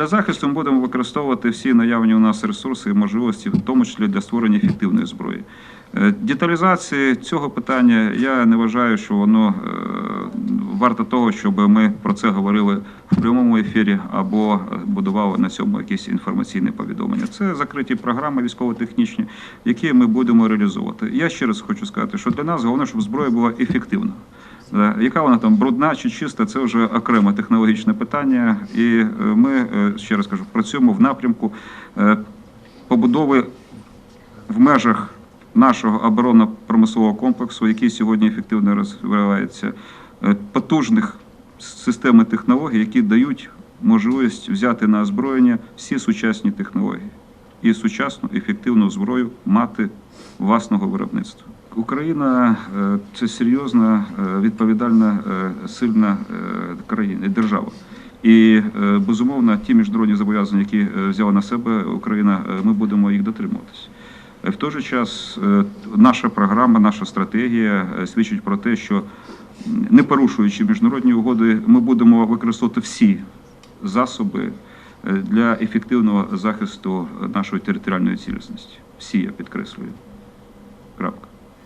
Для захисту ми будемо використовувати всі наявні у нас ресурси і можливості, в тому числі для створення ефективної зброї. Е, Деталізації цього питання я не вважаю, що воно е, варто того, щоб ми про це говорили в прямому ефірі або будували на цьому якісь інформаційні повідомлення. Це закриті програми військово-технічні, які ми будемо реалізовувати. Я ще раз хочу сказати, що для нас головне, щоб зброя була ефективна. Е, Яка вона там брудна чи чиста, це вже окреме технологічне питання. І е, ми е, ще раз кажу, працюємо в напрямку побудови в межах нашого оборонно-промислового комплексу, який сьогодні ефективно розвивається, потужних систем і технологій, які дають можливість взяти на озброєння всі сучасні технології і сучасну ефективну зброю мати власного виробництва. Україна е, це серйозна, е, відповідальна, е, сильна країна держава. І безумовно, ті міжнародні зобов'язання, які взяла на себе Україна, ми будемо їх дотримуватися. Е, В той же час наша програма, наша стратегія свідчить про те, що не порушуючи міжнародні угоди, ми будемо використовувати всі засоби для ефективного захисту нашої територіальної цілісності. Всі я підкреслюю. Крапка.